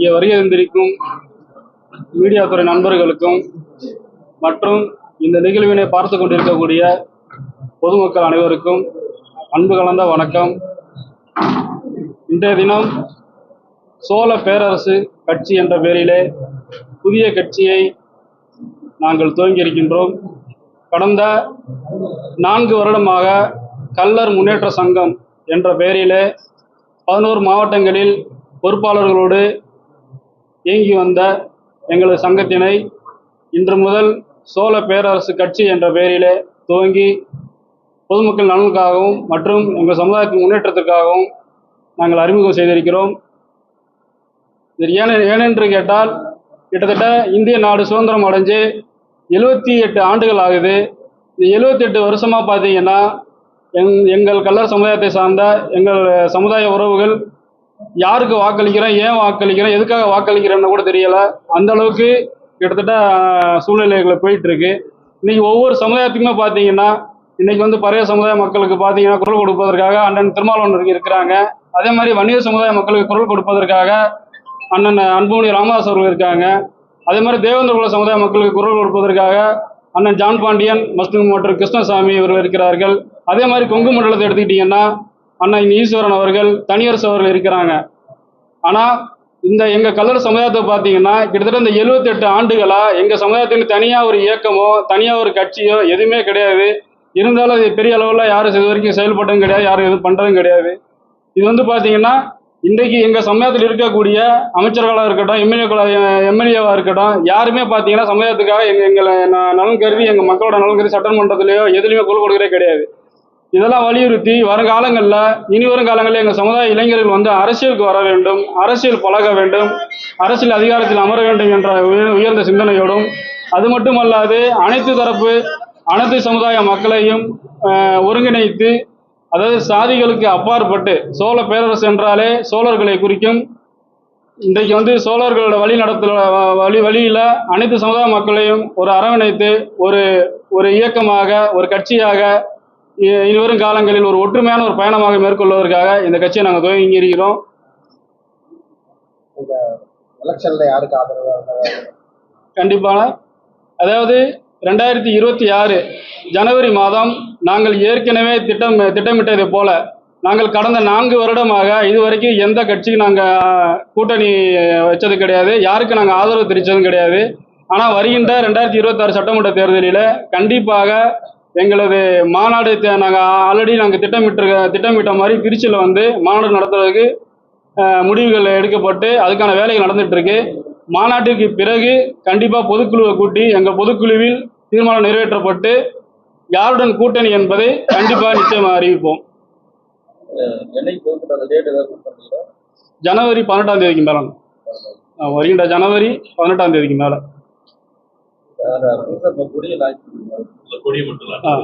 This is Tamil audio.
இங்கே வருகை தந்திருக்கும் மீடியா துறை நண்பர்களுக்கும் மற்றும் இந்த நிகழ்வினை பார்த்து கொண்டிருக்கக்கூடிய பொதுமக்கள் அனைவருக்கும் அன்பு கலந்த வணக்கம். இன்றைய தினம் சோழ பேரரசு கட்சி என்ற பெயரிலே புதிய கட்சியை நாங்கள் துவங்கியிருக்கின்றோம் கடந்த நான்கு வருடமாக கல்லர் முன்னேற்ற சங்கம் என்ற பெயரிலே பதினோரு மாவட்டங்களில் பொறுப்பாளர்களோடு இயங்கி வந்த எங்களது சங்கத்தினை இன்று முதல் சோழ பேரரசு கட்சி என்ற பெயரிலே துவங்கி பொதுமக்கள் நலனுக்காகவும் மற்றும் எங்கள் சமுதாயத்தின் முன்னேற்றத்திற்காகவும் நாங்கள் அறிமுகம் செய்திருக்கிறோம். இது ஏன ஏனென்று கேட்டால் கிட்டத்தட்ட இந்திய நாடு சுதந்திரம் அடைஞ்சு எழுபத்தி எட்டு ஆண்டுகள் ஆகுது. இந்த எழுபத்தி எட்டு வருஷமாக பார்த்தீங்கன்னா எங் எங்கள் கல்லர் சமுதாயத்தை சார்ந்த எங்கள் சமுதாய உறவுகள் யாருக்கு வாக்களிக்கிறோம் ஏன் வாக்களிக்கிறோம் எதுக்காக வாக்களிக்கிறோம்னு கூட தெரியல. அந்த அளவுக்கு கிட்டத்தட்ட சூழ்நிலைகளை போயிட்டு இருக்கு இன்னைக்கு ஒவ்வொரு சமுதாயத்துக்குமே பார்த்தீங்கன்னா இன்னைக்கு வந்து பழைய சமுதாய மக்களுக்கு பார்த்தீங்கன்னா குரல் கொடுப்பதற்காக அண்ணன் திருமாவளவன் இருக்கிறாங்க. அதே மாதிரி வன்னியர் சமுதாய மக்களுக்கு குரல் கொடுப்பதற்காக அண்ணன் அன்புமணி ராமதாஸ் அவர்கள் இருக்காங்க. அதே மாதிரி தேவேந்திர சமுதாய மக்களுக்கு குரல் கொடுப்பதற்காக அண்ணன் ஜான் பாண்டியன் மற்றும் மற்றும் கிருஷ்ணசாமி இவர்கள் இருக்கிறார்கள். அதே மாதிரி கொங்கு மண்டலத்தை எடுத்துக்கிட்டிங்கன்னா அண்ணன் ஈஸ்வரன் அவர்கள் தனியரசு அவர்கள் இருக்கிறாங்க. ஆனால் இந்த எங்கள் கல்லூர் சமுதாயத்தை பார்த்தீங்கன்னா கிட்டத்தட்ட இந்த எழுபத்தெட்டு ஆண்டுகளாக எங்கள் சமுதாயத்துக்கு தனியாக ஒரு இயக்கமோ தனியாக ஒரு கட்சியோ எதுவுமே கிடையாது. இருந்தாலும் அது பெரிய அளவில் யாரும் இது வரைக்கும் செயல்பட்டதும் கிடையாது யாரும் எதுவும் பண்ணுறதும் கிடையாது. இது வந்து பார்த்தீங்கன்னா இன்றைக்கு எங்கள் சமுதாயத்தில் இருக்கக்கூடிய அமைச்சர்களாக இருக்கட்டும் எம்எல்ஏக்களாக எம்எல்ஏவாக இருக்கட்டும் யாருமே பார்த்தீங்கன்னா சமுதாயத்துக்காக எங்கள் எங்களை நான் நலன் கருதி எங்கள் மக்களோட நலன் கருதி சட்டமன்றத்திலேயோ எதுலையுமே குழு கொடுக்கறதே கிடையாது. இதெல்லாம் வலியுறுத்தி வருங்காலங்களில் இனி வரும் காலங்களில் எங்கள் சமுதாய இளைஞர்கள் வந்து அரசியலுக்கு வர வேண்டும் அரசியல் பழக வேண்டும் அரசியல் அதிகாரத்தில் அமர வேண்டும் என்ற உயர்ந்த சிந்தனையோடும் அது மட்டுமல்லாது அனைத்து தரப்பு அனைத்து சமுதாய மக்களையும் ஒருங்கிணைத்து அதாவது சாதிகளுக்கு அப்பாற்பட்டு சோழ பேரரசு என்றாலே சோழர்களை குறிக்கும் இன்றைக்கு வந்து சோழர்களோட வழி நடத்துல வழி வழியில் அனைத்து சமுதாய மக்களையும் ஒரு அரவணைத்து ஒரு ஒரு இயக்கமாக ஒரு கட்சியாக இனிவரும் காலங்களில் ஒரு ஒற்றுமையான ஒரு பயணமாக மேற்கொள்வதற்காக இந்த கட்சியை நாங்கள் துவங்கி இருக்கிறோம் இந்த எலெக்ஷன்ல யாருக்கு ஆதரவு கண்டிப்பான அதாவது ரெண்டாயிரத்தி இருபத்தி ஆறு ஜனவரி மாதம் நாங்கள் ஏற்கனவே திட்டம் திட்டமிட்டதை போல நாங்கள் கடந்த நான்கு வருடமாக இதுவரைக்கும் எந்த கட்சிக்கு நாங்கள் கூட்டணி வச்சது கிடையாது. யாருக்கு நாங்கள் ஆதரவு தெரிவித்ததும் கிடையாது. ஆனால் வருகின்ற ரெண்டாயிரத்தி இருபத்தாறு சட்டமன்ற தேர்தலில் கண்டிப்பாக எங்களது மாநாடு நாங்கள் ஆல்ரெடி நாங்கள் திட்டமிட்டு திட்டமிட்ட மாதிரி திருச்சியில் வந்து மாநாடு நடத்துறதுக்கு முடிவுகள் எடுக்கப்பட்டு அதுக்கான வேலைகள் நடந்துட்டு இருக்கு மாநாட்டிற்கு பிறகு கண்டிப்பாக பொதுக்குழுவை கூட்டி எங்கள் பொதுக்குழுவில் தீர்மானம் நிறைவேற்றப்பட்டு யாருடன் கூட்டணி என்பதை கண்டிப்பாக நிச்சயமாக அறிவிப்போம். ஜனவரி பதினெட்டாம் தேதிக்கு மேலே. வருகின்ற ஜனவரி பதினெட்டாம் தேதிக்கு மேலே. புதுசாக இப்போ கொடியை லான்ச் பண்ணுவீங்க கொடி மட்டும் ஆ